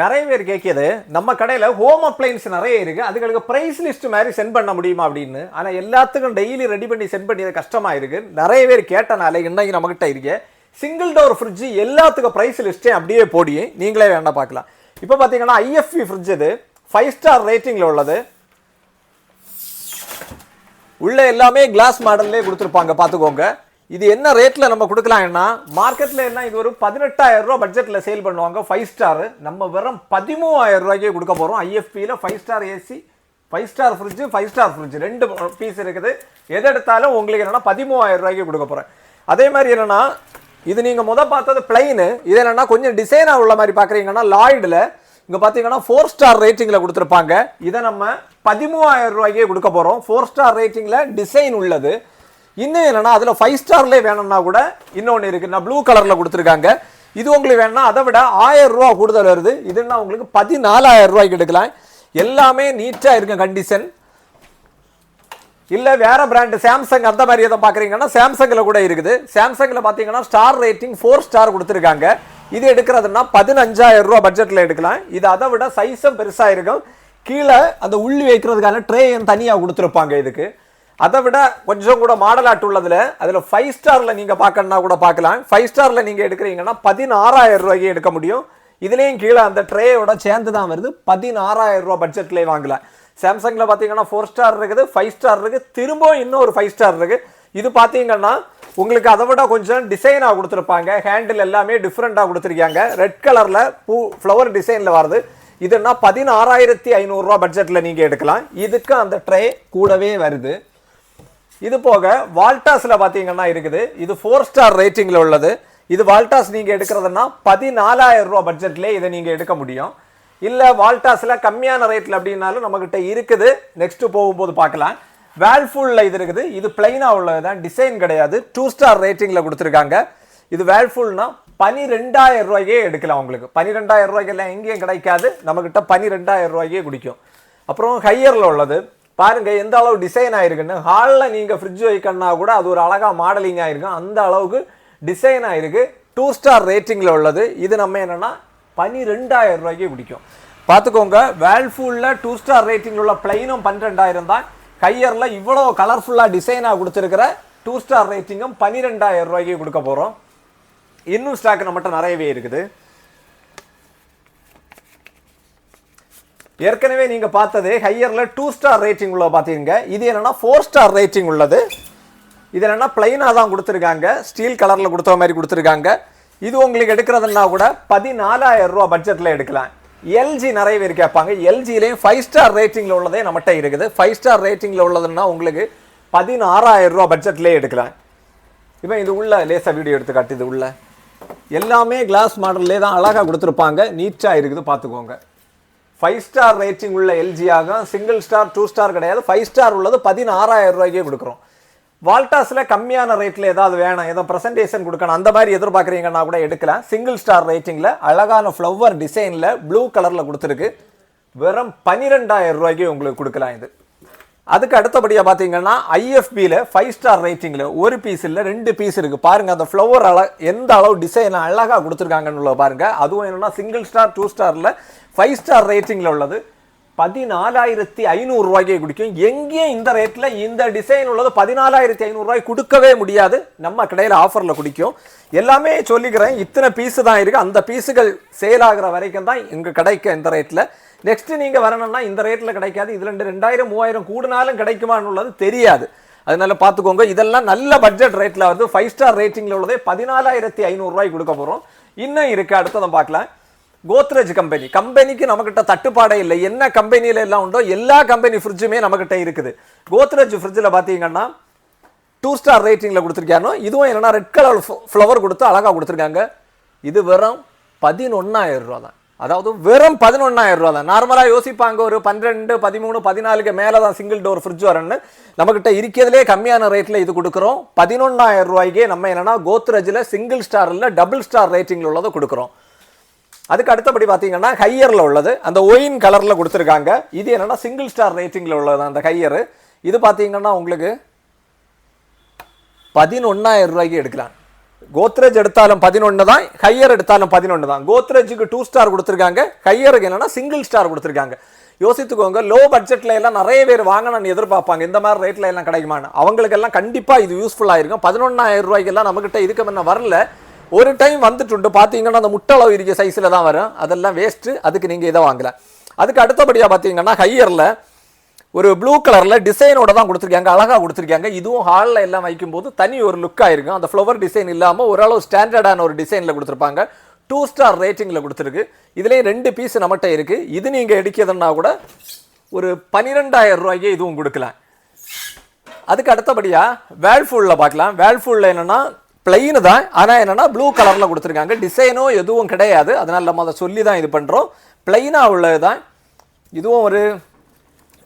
நிறைய பேர் கேட்கியது நம்ம கடையில் ஹோம் அப்ளைன்ஸ் நிறைய இருக்குது அதுகளுக்கு ப்ரைஸ் லிஸ்ட் மாதிரி சென்ட் பண்ண முடியுமா அப்படின்னு. ஆனால் எல்லாத்துக்கும் டெய்லி ரெடி பண்ணி சென்ட் பண்ணியது கஷ்டமாக இருக்குது நிறைய பேர் கேட்டனால இன்னைக்கு நம்மகிட்ட இருக்கு. சிங்கிள் டோர் ஃப்ரிட்ஜ் எல்லாத்துக்கும் ப்ரைஸ் லிஸ்ட்டே அப்படியே போடி. நீங்களே வேண்டாம் பார்க்கலாம். இப்போ பார்த்தீங்கன்னா ஐஎஃப்பி ஃப்ரிட்ஜ் இது. ஃபைவ் ஸ்டார் ரேட்டிங்கில் உள்ளது. உள்ள எல்லாமே கிளாஸ் மாடல்லே கொடுத்துருப்பாங்க. பார்த்துக்கோங்க. இது என்ன ரேட்டில் நம்ம கொடுக்கலாம்னா மார்க்கெட்டில் என்ன இது ஒரு பதினெட்டாயிரம் ரூபா பட்ஜெட்டில் சேல் பண்ணுவாங்க ஃபைவ் ஸ்டார் நம்ம வெறும் பதிமூவாயிரம் ரூபாய்க்கே கொடுக்க போகிறோம் ஐஎஃபியில் five star AC five star fridge five star fridge ரெண்டு பீஸ் இருக்குது. எது எடுத்தாலும் உங்களுக்கு என்னென்னா பதிமூவாயிரம் ரூபாய்க்கு கொடுக்க போகிறேன் அதே மாதிரி என்னன்னா இது நீங்கள் முதல் பார்த்தது பிளைனு இது என்னென்னா கொஞ்சம் டிசைனாக உள்ள மாதிரி பார்க்குறீங்கன்னா லாய்டில் இங்கே பார்த்தீங்கன்னா ஃபோர் ஸ்டார் ரேட்டிங்கில் கொடுத்துருப்பாங்க. இதை நம்ம பதிமூவாயிரம் ரூபாய்க்கே கொடுக்க போகிறோம் ஃபோர் ஸ்டார் ரேட்டிங்கில் டிசைன் உள்ளது. இன்னும் என்னன்னா அதில் ஃபைவ் ஸ்டார்லேயே வேணும்னா கூட இன்னொன்று இருக்குது நான் ப்ளூ கலரில் கொடுத்துருக்காங்க. இது உங்களுக்கு வேணும்னா அதை விட ஆயிரம் ரூபா கூடுதல் வருது. இதுன்னா உங்களுக்கு பதினாலாயிரம் ரூபாய்க்கு எடுக்கலாம். எல்லாமே நீட்டாக இருக்கும் கண்டிஷன் இல்லை வேறு பிராண்டு சாம்சங் அந்த மாதிரி எதை பார்க்குறீங்கன்னா சாம்சங்கில் கூட இருக்குது. சாம்சங்கில் பார்த்தீங்கன்னா ஸ்டார் ரேட்டிங் ஃபோர் ஸ்டார் கொடுத்துருக்காங்க. இது எடுக்கிறதுனா பதினஞ்சாயிரம் ரூபா பட்ஜெட்டில் எடுக்கலாம். இது அதை விட சைஸும் பெருசாக இருக்கும். கீழே அந்த உள்ளி வைக்கிறதுக்கான ட்ரேயும் தனியாக கொடுத்துருப்பாங்க இதுக்கு. அதை விட கொஞ்சம் கூட மாடல் ஆட் உள்ளதில் அதில் ஃபைவ் ஸ்டாரில் நீங்கள் பார்க்கணுன்னா கூட பார்க்கலாம். ஃபைவ் ஸ்டாரில் நீங்கள் எடுக்கிறீங்கன்னா பதினாறாயிரம் ரூபாய்க்கு எடுக்க முடியும். இதுலேயும் கீழே அந்த ட்ரேயோட சேர்ந்து தான் வருது. பதினாறாயிரம் ரூபா பட்ஜெட்லேயே வாங்கலாம் சாம்சங்கில் பார்த்தீங்கன்னா ஃபோர் ஸ்டார் இருக்குது ஃபைவ் ஸ்டார் இருக்குது. திரும்பவும் இன்னும் ஒரு ஃபைவ் ஸ்டார் இருக்குது இது பார்த்தீங்கன்னா உங்களுக்கு அதை விட கொஞ்சம் டிசைனாக கொடுத்துருப்பாங்க. ஹேண்டில் எல்லாமே டிஃப்ரெண்ட்டாக கொடுத்துருக்காங்க. ரெட் கலரில் பூ ஃப்ளவர் டிசைனில் வருது. இதுன்னா பதினாறாயிரத்தி ஐநூறுரூவா பட்ஜெட்டில் நீங்கள் எடுக்கலாம். இதுக்கு அந்த ட்ரே கூடவே வருது. இது போக வால்டாஸ்ல பாத்தீங்கன்னா இருக்குது. இது ஃபோர் ஸ்டார் ரேட்டிங்ல உள்ளது. இது வால்டாஸ் நீங்க எடுக்கிறதுனா பதினாலாயிரம் ரூபாய் பட்ஜெட்லேயே இதை நீங்க எடுக்க முடியும். இல்ல வால்டாஸ்ல கம்மியான ரேட்ல அப்படின்னாலும் நம்மக்கிட்ட இருக்குது. நெக்ஸ்ட் போகும்போது பார்க்கலாம். வேல்ஃபுல்ல இது இருக்குது. இது பிளைனா உள்ளதுதான். டிசைன் கிடையாது. டூ ஸ்டார் ரேட்டிங்ல கொடுத்துருக்காங்க. இது வேல்ஃபுல்னா பனிரெண்டாயிரம் ரூபாய்க்கே எடுக்கலாம் உங்களுக்கு. பனிரெண்டாயிரம் ரூபாய்க்கெல்லாம் எங்கேயும் கிடைக்காது. நம்மக்கிட்ட பனிரெண்டாயிரம் ரூபாய்க்கே குடிக்கும். அப்புறம் ஹையரில் உள்ளது. பாருங்க எந்த அளவு டிசைன் ஆயிருக்குன்னு. ஹாலில் நீங்கள் ஃப்ரிட்ஜ் வைக்கணும்னா கூட அது ஒரு அழகா மாடலிங் ஆயிருக்கும். அந்த அளவுக்கு டிசைன் ஆயிருக்கு. டூ ஸ்டார் ரேட்டிங்கில் உள்ளது. இது நம்ம என்னென்னா பனிரெண்டாயிரம் ரூபாய்க்கு பிடிக்கும். பார்த்துக்கோங்க வேல்ஃபூலில் டூ ஸ்டார் ரேட்டிங் உள்ள பிளைனும் பன்னிரெண்டாயிரம் தான். கையரில் இவ்வளோ கலர்ஃபுல்லாக டிசைனாக கொடுத்துருக்கிற டூ ஸ்டார் ரேட்டிங்கும் பன்னிரெண்டாயிரம் ரூபாய்க்கு கொடுக்க போகிறோம் இன்னும் ஸ்டாக் நம்மகிட்ட நிறையவே இருக்குது. ஏற்கனவே நீங்கள் பார்த்தது ஹையரில் டூ ஸ்டார் ரேட்டிங் உள்ள பார்த்தீங்க. இது என்னென்னா ஃபோர் ஸ்டார் ரேட்டிங் உள்ளது. இது என்னென்னா பிளைனா தான் கொடுத்துருக்காங்க. ஸ்டீல் கலரில் கொடுத்த மாதிரி கொடுத்துருக்காங்க. இது உங்களுக்கு எடுக்கிறதுனா கூட பதினாலாயிரம் ரூபா பட்ஜெட்டில் எடுக்கலாம். எல்ஜி நிறைய பேர் கேட்பாங்க. எல்ஜிலையும் ஃபைவ் ஸ்டார் ரேட்டிங்கில் உள்ளதே நம்மகிட்ட இருக்குது. ஃபைவ் ஸ்டார் ரேட்டிங்கில் உள்ளதுன்னா உங்களுக்கு பதினாறாயிரம் ரூபா பட்ஜெட்லேயே எடுக்கலாம். இப்போ இது உள்ள லேசாக வீடியோ எடுத்து காட்டு இது உள்ள. எல்லாமே கிளாஸ் மாடல்லே தான் அழகாக கொடுத்துருப்பாங்க. நீட்டாக இருக்குது பார்த்துக்கோங்க. ஃபைவ் ஸ்டார் ரேட்டிங் உள்ள எல்ஜி ஆகும் சிங்கிள் ஸ்டார் டூ ஸ்டார் கிடையாது. ஃபைவ் ஸ்டார் உள்ளது பதினாறாயிரம் ரூபாய்க்கே கொடுக்குறோம். வால்டாஸில் கம்மியான ரேட்டில் ஏதாவது வேணும். ஏதோ ப்ரெசன்டேஷன் கொடுக்கணும். அந்த மாதிரி எதிர்பார்க்குறீங்கன்னா கூட எடுக்கலாம். சிங்கிள் ஸ்டார் ரேட்டிங்கில் அழகான ஃப்ளவர் டிசைனில் ப்ளூ கலரில் கொடுத்துருக்கு. வெறும் பன்னிரெண்டாயிரம் ரூபாய்க்கு உங்களுக்கு கொடுக்கலாம் இது. அதுக்கு அடுத்தபடியாக பார்த்தீங்கன்னா ஐஎஃபியில் ஃபைவ் ஸ்டார் ரேட்டிங்கில் ஒரு பீஸ் இல்லை ரெண்டு பீஸ் இருக்குது பாருங்கள் அந்த ஃப்ளவர் அள எந்த அளவு டிசைன் அழகாக கொடுத்துருக்காங்கன்னு உள்ள அதுவும் என்னென்னா சிங்கிள் ஸ்டார் டூ ஸ்டாரில் ஃபைவ் ஸ்டார் ரேட்டிங்கில் உள்ளது. பதினாலாயிரத்தி ஐநூறுரூவாய்க்கே குடிக்கும். எங்கேயும் இந்த ரேட்டில் இந்த டிசைன் உள்ளது பதினாலாயிரத்தி ஐநூறு கொடுக்கவே முடியாது. நம்ம கடையில் ஆஃபரில் குடிக்கும். எல்லாமே சொல்லிக்கிறேன். இத்தனை பீஸு தான் இருக்குது அந்த பீஸுகள் சேல் ஆகிற வரைக்கும் தான் எங்கள் கடைக்கு இந்த ரேட்டில் நெக்ஸ்ட் நீங்கள் வரணும்னா இந்த ரேட்டில் கிடைக்காது. இதில் ரெண்டு ரெண்டாயிரம் மூவாயிரம் கூடினாலும் கிடைக்குமான்னு உள்ளது தெரியாது. அதனால பார்த்துக்கோங்க. இதெல்லாம் நல்ல பட்ஜெட் ரேட்டில் வந்து ஃபைவ் ஸ்டார் ரேட்டிங்கில் உள்ளதே பதினாலாயிரத்தி ஐநூறுரூவாய்க்கு கொடுக்க போகிறோம் இன்னும் இருக்கு. அடுத்ததை பார்க்கலாம். கோத்ரேஜ் கம்பெனி கம்பெனிக்கு நம்மகிட்ட தட்டுப்பாடே இல்லை. என்ன கம்பெனியில் எல்லாம் உண்டோ எல்லா கம்பெனி ஃப்ரிட்ஜுமே நம்மகிட்ட இருக்குது. கோத்ரேஜ் ஃப்ரிட்ஜில் பார்த்தீங்கன்னா டூ ஸ்டார் ரேட்டிங்கில் கொடுத்துருக்கானோ இதுவும் என்னென்னா ரெட் கலர் ஃப்ளவர் கொடுத்து அழகாக கொடுத்துருக்காங்க. இது வெறும் பதினொன்னாயிரம் ரூபா தான். அதாவது வெறும் பதினொன்னாயிரம் ரூபா தான். நார்மலாக யோசிப்பாங்க ஒரு பன்னிரெண்டு பதிமூணு பதினாலுக்கு மேலே தான் சிங்கிள் டோர் ஃப்ரிட்ஜ் வரணும்னு நம்மக்கிட்ட இருக்கிறதுலே கம்மியான ரேட்டில் இது கொடுக்குறோம். பதினொன்னாயிரம் ரூபாய்க்கே நம்ம என்னென்னா கோத்ரேஜில் சிங்கிள் ஸ்டார் இல்லை டபுள் ஸ்டார் ரேட்டிங்கில் உள்ளதை கொடுக்குறோம். அதுக்கு அடுத்தபடி பார்த்தீங்கன்னா ஹையரில் உள்ளது. அந்த ஒயின் கலரில் கொடுத்துருக்காங்க. இது என்னென்னா சிங்கிள் ஸ்டார் ரேட்டிங்கில் உள்ளது அந்த ஹையர் இது பார்த்தீங்கன்னா உங்களுக்கு பதினொன்னாயிரம் ரூபாய்க்கு எடுக்கலாம். கோத்ரேஜ் எடுத்தாலும் பதினொன்று தான் ஹையர் எடுத்தாலும் பதினொன்று தான். கோத்ரேஜுக்கு டூ ஸ்டார் கொடுத்துருக்காங்க. ஹையருக்கு என்னன்னா சிங்கிள் ஸ்டார் கொடுத்துருக்காங்க. யோசித்துக்கோங்க லோ பட்ஜெட்டில் எல்லாம் நிறைய பேர் வாங்கணும்னு எதிர்பார்ப்பாங்க. இந்த மாதிரி ரேட்டில் எல்லாம் கிடைக்குமான்னு. அவங்களுக்கெல்லாம் கண்டிப்பாக இது யூஸ்ஃபுல்லாக இருக்கும் பதினொன்றாயிரம் ரூபாய்க்கெல்லாம் நம்மக்கிட்ட இதுக்கு முன்ன வரல. ஒரு டைம் வந்துட்டுண்டு. பார்த்தீங்கன்னா அந்த முட்டளவு இருக்க சைஸில் தான் வரும். அதெல்லாம் வேஸ்ட்டு அதுக்கு நீங்கள் இதை வாங்கலை அதுக்கு அடுத்தபடியாக பார்த்தீங்கன்னா ஹையரில் ஒரு ப்ளூ கலரில் டிசைனோட தான் கொடுத்துருக்காங்க அழகாக கொடுத்துருக்காங்க. இதுவும் ஹாலில் எல்லாம் வைக்கும்போது தனி ஒரு லுக் ஆயிருக்கும் அந்த ஃப்ளவர் டிசைன் இல்லாமல் ஓரளவு ஸ்டாண்டர்டான ஒரு டிசைனில் கொடுத்துருப்பாங்க. டூ ஸ்டார் ரேட்டிங்கில் கொடுத்துருக்கு. இதுலேயும் ரெண்டு பீஸ் நம்மகிட்ட இருக்குது இது நீங்கள் எடுக்கிறதுனா கூட ஒரு பன்னிரெண்டாயிரம் ரூபாய்க்கே இதுவும் கொடுக்கலாம். அதுக்கு அடுத்தபடியாக வேல்ஃபுல்ல பார்க்கலாம். வேல்ஃபுல்ல என்னென்னா பிளெயின் தான். ஆனால் என்னென்னா ப்ளூ கலரில் கொடுத்துருக்காங்க. டிசைனோ எதுவும் கிடையாது. அதனால் நம்ம அதை சொல்லி தான் இது பண்ணுறோம் பிளெயினாக உள்ளது தான் இதுவும் ஒரு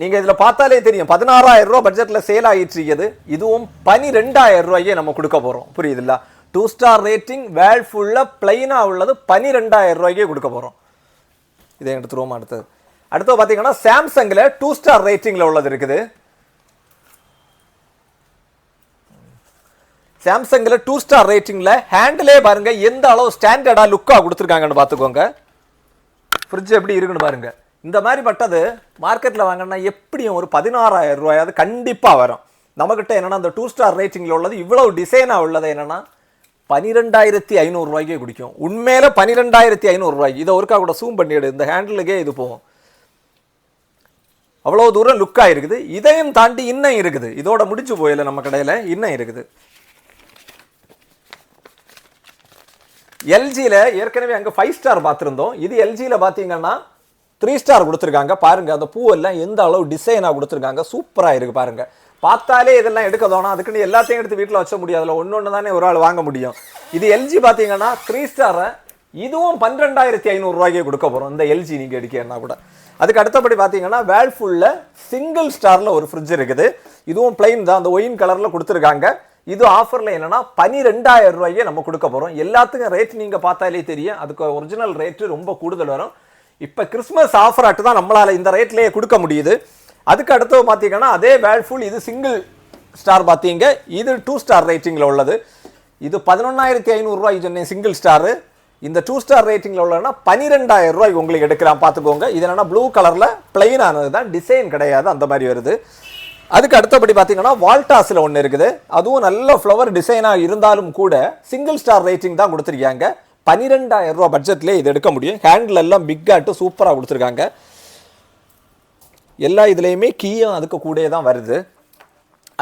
நீங்க இதுல பார்த்தாலே தெரியும். பதினாறாயிரம் ரூபாய் பட்ஜெட்ல சேல் ஆயிட்டு இருக்குது. இதுவும் பனிரெண்டாயிரம் ரூபாய்க்கே நம்ம கொடுக்க போறோம். புரியுதுல்ல? டூ ஸ்டார் ரேட்டிங் வேல் ஃபுல்லாக பிளைனா உள்ளது பனிரெண்டாயிரம் ரூபாய்க்கே கொடுக்க போறோம். இதை எடுத்துருவோம் அடுத்தது. அடுத்து பார்த்தீங்கன்னா சாம்சங்கில் டூ ஸ்டார் ரேட்டிங்கில் உள்ளது இருக்குது. சாம்சங்கில் டூ ஸ்டார் ரேட்டிங்கில் ஹேண்டிலே பாருங்கள் எந்த அளவு ஸ்டாண்டர்டாக லுக்காக கொடுத்துருக்காங்கன்னு பார்த்துக்கோங்க. ஃப்ரிட்ஜ் எப்படி இருக்குன்னு பாருங்கள் இந்த மாதிரி பட்டது மார்க்கெட்டில் வாங்கினா எப்படியும் ஒரு பதினாறாயிரம் ரூபாயாவது கண்டிப்பாக வரும். நம்மக்கிட்ட என்னென்னா அந்த டூ ஸ்டார் ரேட்டிங்கில் உள்ளது இவ்வளோ டிசைனாக உள்ளது என்னென்னா பனிரெண்டாயிரத்தி ஐநூறுரூவாய்க்கே குடிக்கும். உண்மையில பனிரெண்டாயிரத்தி ஐநூறுரூவாய்க்கு இதை ஒருக்கா கூட சூம் பண்ணிடு இந்த ஹேண்டிலுக்கே இது போகும். அவ்வளோ தூரம் லுக்காக இருக்குது இதையும் தாண்டி இன்னும் இருக்குது. இதோட முடிச்சு போயில நம்ம கடையில் இன்னும் இருக்குது. எல்ஜியில் ஏற்கனவே அங்கே ஃபைவ் ஸ்டார் பார்த்துருந்தோம். இது எல்ஜியில் பார்த்தீங்கன்னா த்ரீ ஸ்டார் கொடுத்துருக்காங்க. பாருங்க அந்த பூவெல்லாம் எந்த அளவு டிசைனாக கொடுத்துருக்காங்க. சூப்பராக இருக்கு பாருங்க. பார்த்தாலே இதெல்லாம் எடுக்க தோணும் அதுக்குன்னு எல்லாத்தையும் எடுத்து வீட்டில் வச்ச முடியாதுல ஒன்று ஒன்று தானே ஒரு ஆள் வாங்க முடியும். இது எல்ஜி பார்த்தீங்கன்னா த்ரீ ஸ்டாரை இதுவும் பன்னிரெண்டாயிரத்தி ஐநூறுரூவாய்க்கே கொடுக்க போகிறோம் இந்த எல்ஜி நீங்கள் எடுக்கணும்னா கூட. அதுக்கு அடுத்தபடி பார்த்தீங்கன்னா வேல்ஃபுல்ல சிங்கிள் ஸ்டாரில் ஒரு ஃப்ரிட்ஜ் இருக்குது. இதுவும் பிளைன் தான். அந்த ஒயின் கலரில் கொடுத்துருக்காங்க. இது ஆஃபரில் என்னென்னா பனிரெண்டாயிரம் ரூபாய்க்கே நம்ம கொடுக்க போகிறோம் எல்லாத்துக்கும் ரேட் நீங்கள் பார்த்தாலே தெரியும். அதுக்கு ஒரிஜினல் ரேட்டு ரொம்ப கூடுதல் வரும். இப்போ கிறிஸ்மஸ் ஆஃபர் அட்டு தான் நம்மளால் இந்த ரேட்லேயே கொடுக்க முடியுது. அதுக்கு அடுத்து பார்த்தீங்கன்னா அதே வேல்ஃபுல் இது சிங்கிள் ஸ்டார் பார்த்தீங்க இது டூ ஸ்டார் ரேட்டிங்கில் உள்ளது. இது பதினொன்றாயிரத்தி ஐநூறுரூவாய் சொன்னேன் சிங்கிள் ஸ்டாரு இந்த டூ ஸ்டார் ரேட்டிங்கில் உள்ளதுனா பன்னிரெண்டாயிரம் ரூபாய் உங்களுக்கு எடுக்கிறான் பார்த்துக்கோங்க இது என்னென்னா ப்ளூ கலரில் பிளெயினானது தான் டிசைன் கிடையாது அந்த மாதிரி வருது. அதுக்கு அடுத்தபடி பார்த்தீங்கன்னா வால்டாஸில் ஒன்று இருக்குது. அதுவும் நல்ல ஃப்ளவர் டிசைனாக இருந்தாலும் கூட சிங்கிள் ஸ்டார் ரேட்டிங் தான் கொடுத்துருக்காங்க. பன்னிரெண்டாயிரம் ரூபா பட்ஜெட்லேயே இது எடுக்க முடியும். ஹேண்டில் எல்லாம் பிக்காட்டு சூப்பராக கொடுத்துருக்காங்க. எல்லா இதுலேயுமே கீயும் அதுக்கு கூடயே தான் வருது.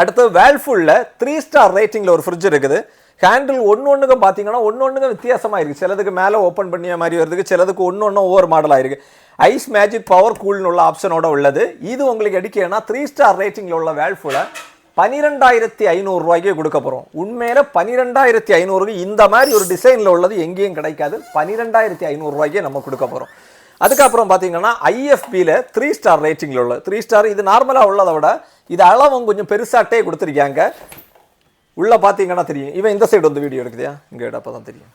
அடுத்து வேல்ஃபுல்லில் த்ரீ ஸ்டார் ரேட்டிங்கில் ஒரு ஃப்ரிட்ஜ் இருக்குது. ஹேண்டில் ஒன்று ஒன்றுக்கும் பார்த்தீங்கன்னா ஒன்று ஒன்றுக்கும் வித்தியாசமாக இருக்குது சிலதுக்கு மேலே ஓப்பன் பண்ணிய மாதிரி வருதுக்கு சிலதுக்கு ஒன்று ஒன்று ஒவ்வொரு மாடலாக இருக்குது ஐஸ் மேஜிக் பவர் கூல்னு உள்ள ஆப்ஷனோட உள்ளது. இது உங்களுக்கு எடுக்கணும்னா த்ரீ ஸ்டார் ரேட்டிங்கில் உள்ள வேல்ஃபுல்ல பனிரெண்டாயிரத்தி ஐநூறுரூவாய்க்கே கொடுக்க போகிறோம் உண்மையில பனிரெண்டாயிரத்தி ஐநூறுக்கு இந்த மாதிரி ஒரு டிசைனில் உள்ளது எங்கேயும் கிடைக்காது. பனிரெண்டாயிரத்தி ஐநூறுரூவாய்க்கே நம்ம கொடுக்க போகிறோம் அதுக்கப்புறம் பார்த்தீங்கன்னா ஐஎஃபியில் த்ரீ ஸ்டார் ரேட்டிங்கில் உள்ள த்ரீ ஸ்டார் இது நார்மலாக உள்ளதை விட இது அளவும் கொஞ்சம் பெருசாட்டே கொடுத்துருக்காங்க. உள்ளே பார்த்தீங்கன்னா தெரியும். இவன் இந்த சைடு வந்து வீடியோ எடுக்குதியா? இங்கே அப்போ தான் தெரியும்.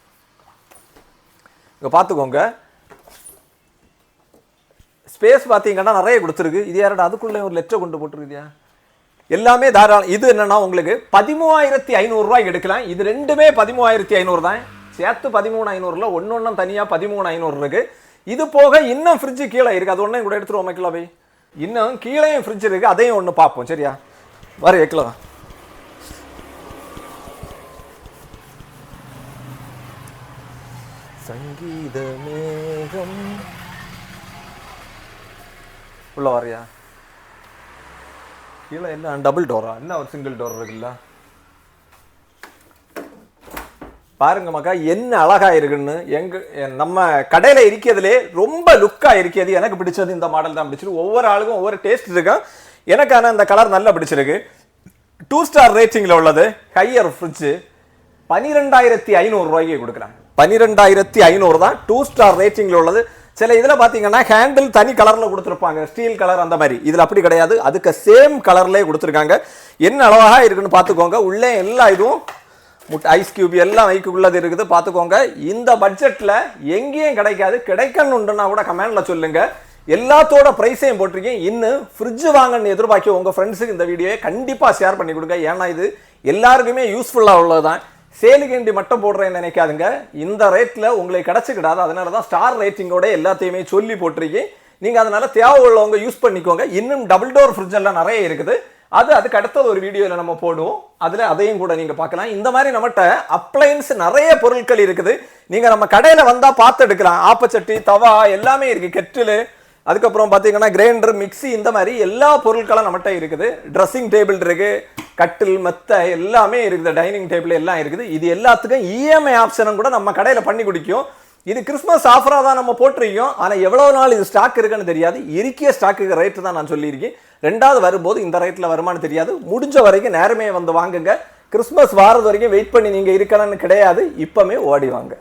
இங்கே பார்த்துக்கோங்க ஸ்பேஸ் பார்த்தீங்கன்னா நிறைய கொடுத்துருக்கு. இது யாரோட? அதுக்குள்ளே ஒரு லெட்டர் கொண்டு போட்டுருக்குதியா எல்லாமே தாராளம். இது என்னன்னா உங்களுக்கு பதிமூவாயிரத்தி ஐநூறுரூவா எடுக்கலாம். இது ரெண்டுமே பதிமூவாயிரத்தி ஐநூறு தான். சேர்த்து பதிமூணு ஐநூறுல ஒன்று ஒன்றும் தனியாக பதிமூணு ஐநூறு இருக்கு. இது போக இன்னும் ஃப்ரிட்ஜு கீழே இருக்கு. அது ஒன்றையும் கூட எடுத்துருவோம் வைக்கலாம் போய். இன்னும் கீழேயும் ஃப்ரிட்ஜ் இருக்கு. அதையும் ஒன்று பார்ப்போம். சரியா? வர வைக்கலாம் சங்கீத மேகம். உள்ள வரையா கீழே என்ன? டபுள் டோரா என்ன ஒரு சிங்கிள் டோர் இருக்குல்ல? பாருங்க மக்கா என்ன அழகா இருக்குன்னு. எங்க நம்ம கடையில இருக்கிறதுலே ரொம்ப லுக்கா இருக்கிறது எனக்கு பிடிச்சது இந்த மாடல் தான் பிடிச்சிருக்கு. ஒவ்வொரு ஆளுக்கும் ஒவ்வொரு டேஸ்ட் இருக்கும் எனக்கான அந்த இந்த கலர் நல்லா பிடிச்சிருக்கு. டூ ஸ்டார் ரேட்டிங்ல உள்ளது. ஹையர் ஃப்ரிட்ஜ் பனிரெண்டாயிரத்தி ஐநூறு ரூபாய்க்கு கொடுக்குறாங்க. பனிரெண்டாயிரத்தி ஐநூறு தான் டூ ஸ்டார் ரேட்டிங்ல உள்ளது. சில இதில் பார்த்தீங்கன்னா ஹேண்டில் தனி கலரில் கொடுத்துருப்பாங்க. ஸ்டீல் கலர் அந்த மாதிரி. இதில் அப்படி கிடையாது. அதுக்கு சேம் கலர்லேயே கொடுத்துருக்காங்க. என்ன அளவாக இருக்குன்னு பார்த்துக்கோங்க உள்ளே எல்லா இதுவும் முட் ஐஸ் கியூப் எல்லாம் வைக்குள்ளது இருக்குது. பார்த்துக்கோங்க இந்த பட்ஜெட்டில் எங்கேயும் கிடைக்காது. கிடைக்கணுன்றனா கூட கமெண்டில் சொல்லுங்கள் எல்லாத்தோட ப்ரைஸையும் போட்டிருக்கேன். இன்னும் ஃப்ரிட்ஜ் வாங்கன்னு எதிர்பார்க்க உங்கள் ஃப்ரெண்ட்ஸுக்கு இந்த வீடியோ கண்டிப்பாக ஷேர் பண்ணி கொடுங்க. ஏன்னா இது எல்லாருக்குமே யூஸ்ஃபுல்லாக உள்ளது தான் சேலுகேண்டி மட்டும் போடுறேன்னு நினைக்காதுங்க. இந்த ரேட்டில் உங்களுக்கு கிடச்சிக்கிடாது. அதனால தான் ஸ்டார் ரேட்டிங்கோட எல்லாத்தையுமே சொல்லி போட்டிருக்கேன் நீங்கள் அதனால் தேவை உள்ளவங்க யூஸ் பண்ணிக்கோங்க. இன்னும் டபுள் டோர் ஃப்ரிட்ஜ் எல்லாம் நிறைய இருக்குது. அது அதுக்கு அடுத்தது ஒரு வீடியோவில் நம்ம போடுவோம். அதில் அதையும் கூட நீங்கள் பார்க்கலாம். இந்த மாதிரி நம்மகிட்ட அப்ளைன்ஸ் நிறைய பொருட்கள் இருக்குது. நீங்கள் நம்ம கடையில் வந்தால் பார்த்து எடுக்கலாம். ஆப்பச்சட்டி தவா எல்லாமே இருக்குது கெட்டில் அதுக்கப்புறம் பார்த்தீங்கன்னா கிரைண்டர் மிக்ஸி இந்த மாதிரி எல்லா பொருட்களும் நம்மகிட்ட இருக்குது. ட்ரெஸ்ஸிங் டேபிள் இருக்குது கட்டில் மெத்த எல்லாமே இருக்குது. டைனிங் டேபிள் எல்லாம் இருக்குது. இது எல்லாத்துக்கும் இஎம்ஐ ஆப்ஷனும் கூட நம்ம கடையில் பண்ணி குடிக்கும். இது கிறிஸ்மஸ் ஆஃபராக தான் நம்ம போட்டிருக்கோம். ஆனால் எவ்வளோ நாள் இது ஸ்டாக் இருக்குன்னு தெரியாது. இருக்கிய ஸ்டாக்கு ரேட்டு தான் நான் சொல்லியிருக்கேன். ரெண்டாவது வரும்போது இந்த ரேட்டில் வருமானு தெரியாது. முடிஞ்ச வரைக்கும் நேரமே வந்து வாங்குங்க. கிறிஸ்மஸ் வாரது வரைக்கும் வெயிட் பண்ணி நீங்கள் இருக்கணும்னு கிடையாது. இப்போமே ஓடி வாங்க.